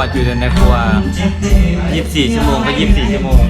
ครัวครับแม่ครัวอยู่ในครัว 24 ชั่วโมงก็24 ชั่วโมง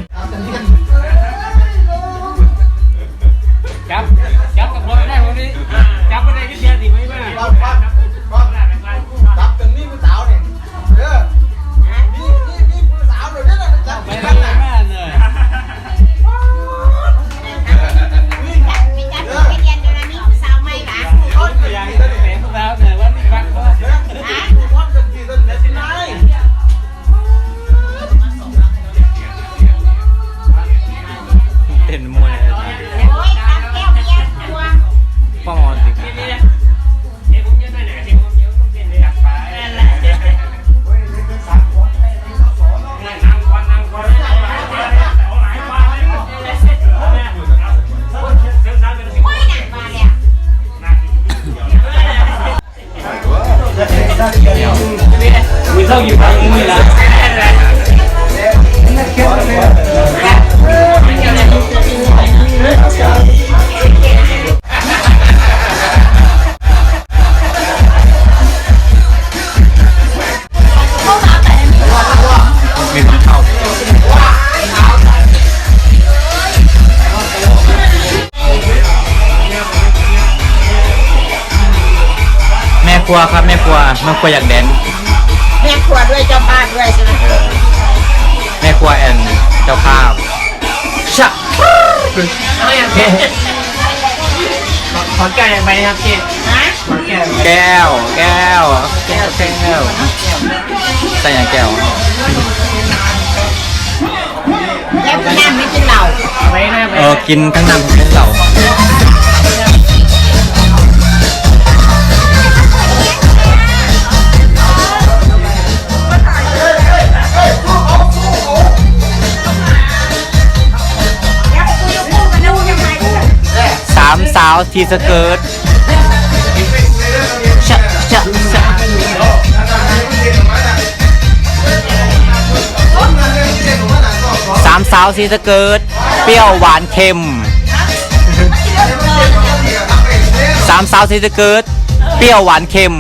รัวครับแม่ครัวแม่ครัวอยากแดนแม่ครัวด้วยเจ้าบ้านด้วยใช่ไหมแม่ครัวแอนเจ้าภาพชะขอนแก่นไปครับพี่ฮะขอนแก่นแก้ว แก้ว แก้ว แก้วใส่อย่างแก้วแล้วพี่น้ำไม่กินเหล้าไปนะไปเออกินทั้งน้ำทั้งเหล่าามสาวทีสเกิร์ตชะชะชะสามสาวทีสเกิร์ตเปรี้ยวหวานเค็มสามสาวทีสเกิร์ตเปรี้ยวหวานเค็ม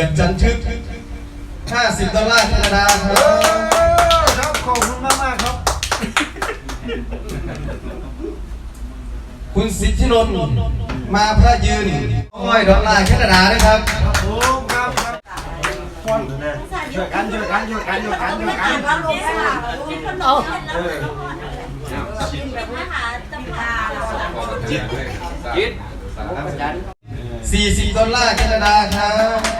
ดือนจันทึก 50 ดอลลาร์แคนาดาครับขอบคุณมากมากครับ คุณสิทธินนท์มาพระยืนร้อยดอลลาร์แคนาดานะครับช่วยกันช่วยกันช่วยกันช่วยกันช่วยกันยึด40 ดอลลาร์แคนาดาครับโอ้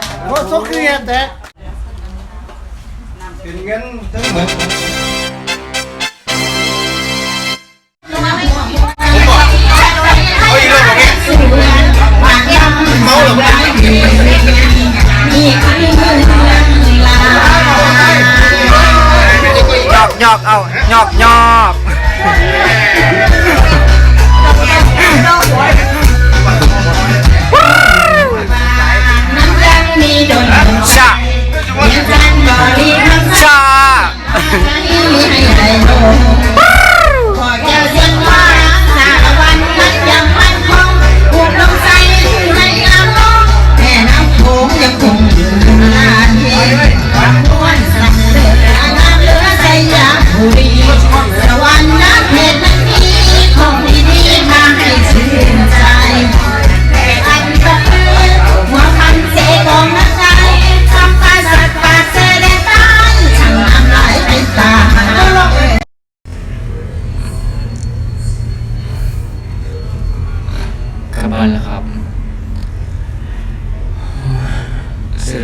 สกเรียนแต่เป็นเงินทั้งหมดหยอกหยอกเอา หยอกหยอกช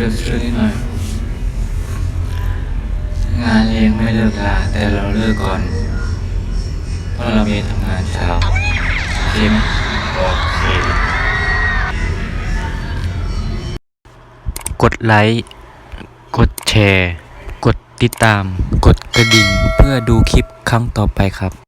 รื่องนิดหน่อย งานเลี้ยงไม่เลิกลาแต่เราเลิกก่อน เพราะเรามีทำงานเช้าโอเคไหมโอเคกดไลค์ กดแชร์ กดติดตาม กดกระดิ่ง เพื่อดูคลิปครั้งต่อไปครับ